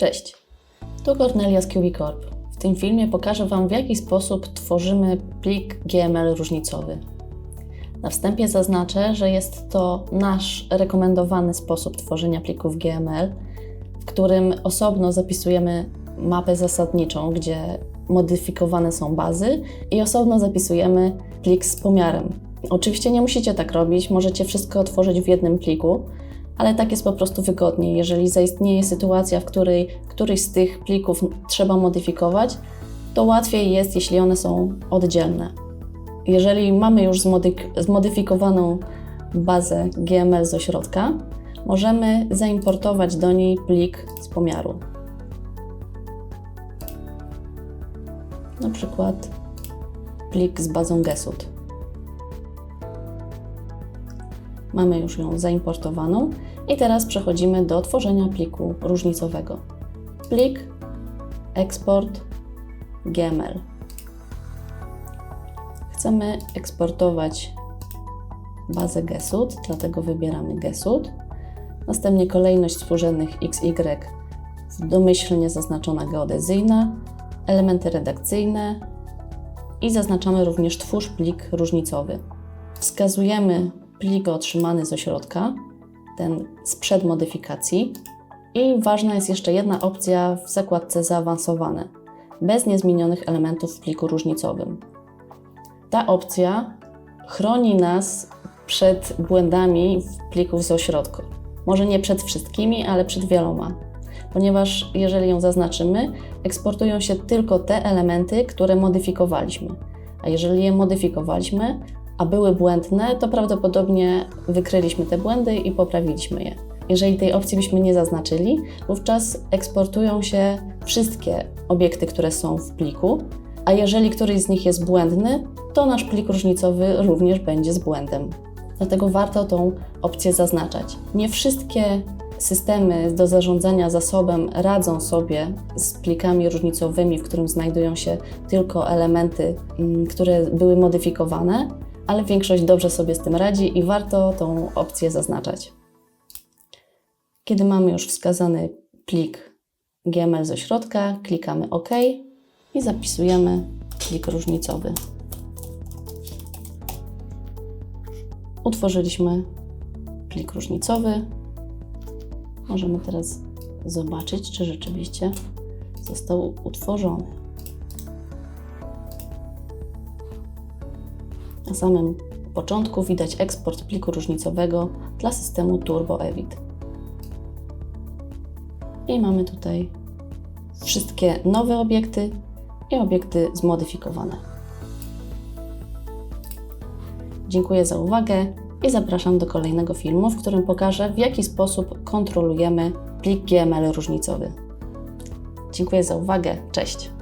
Cześć, tu Cornelia z QBCorp. W tym filmie pokażę Wam, w jaki sposób tworzymy plik GML różnicowy. Na wstępie zaznaczę, że jest to nasz rekomendowany sposób tworzenia plików GML, w którym osobno zapisujemy mapę zasadniczą, gdzie modyfikowane są bazy i osobno zapisujemy plik z pomiarem. Oczywiście nie musicie tak robić, możecie wszystko otworzyć w jednym pliku, ale tak jest po prostu wygodniej. Jeżeli zaistnieje sytuacja, w której któryś z tych plików trzeba modyfikować, to łatwiej jest, jeśli one są oddzielne. Jeżeli mamy już zmodyfikowaną bazę GML z ośrodka, możemy zaimportować do niej plik z pomiaru. Na przykład plik z bazą GESUT. Mamy już ją zaimportowaną i teraz przechodzimy do tworzenia pliku różnicowego. Plik, eksport, GML. Chcemy eksportować bazę GESUT, dlatego wybieramy GESUT. Następnie kolejność współrzędnych XY domyślnie zaznaczona geodezyjna, elementy redakcyjne i zaznaczamy również twórz plik różnicowy. Wskazujemy plik otrzymany z ośrodka, ten sprzed modyfikacji. I ważna jest jeszcze jedna opcja w zakładce zaawansowane, bez niezmienionych elementów w pliku różnicowym. Ta opcja chroni nas przed błędami w pliku z ośrodka. Może nie przed wszystkimi, ale przed wieloma. Ponieważ jeżeli ją zaznaczymy, eksportują się tylko te elementy, które modyfikowaliśmy. A jeżeli je modyfikowaliśmy, a były błędne, to prawdopodobnie wykryliśmy te błędy i poprawiliśmy je. Jeżeli tej opcji byśmy nie zaznaczyli, wówczas eksportują się wszystkie obiekty, które są w pliku, a jeżeli któryś z nich jest błędny, to nasz plik różnicowy również będzie z błędem. Dlatego warto tą opcję zaznaczać. Nie wszystkie systemy do zarządzania zasobem radzą sobie z plikami różnicowymi, w którym znajdują się tylko elementy, mm, które były modyfikowane, ale większość dobrze sobie z tym radzi i warto tą opcję zaznaczać. Kiedy mamy już wskazany plik GML z ośrodka, klikamy OK i zapisujemy plik różnicowy. Utworzyliśmy plik różnicowy. Możemy teraz zobaczyć, czy rzeczywiście został utworzony. Na samym początku widać eksport pliku różnicowego dla systemu TurboEvit. I mamy tutaj wszystkie nowe obiekty i obiekty zmodyfikowane. Dziękuję za uwagę i zapraszam do kolejnego filmu, w którym pokażę, w jaki sposób kontrolujemy plik GML różnicowy. Dziękuję za uwagę. Cześć!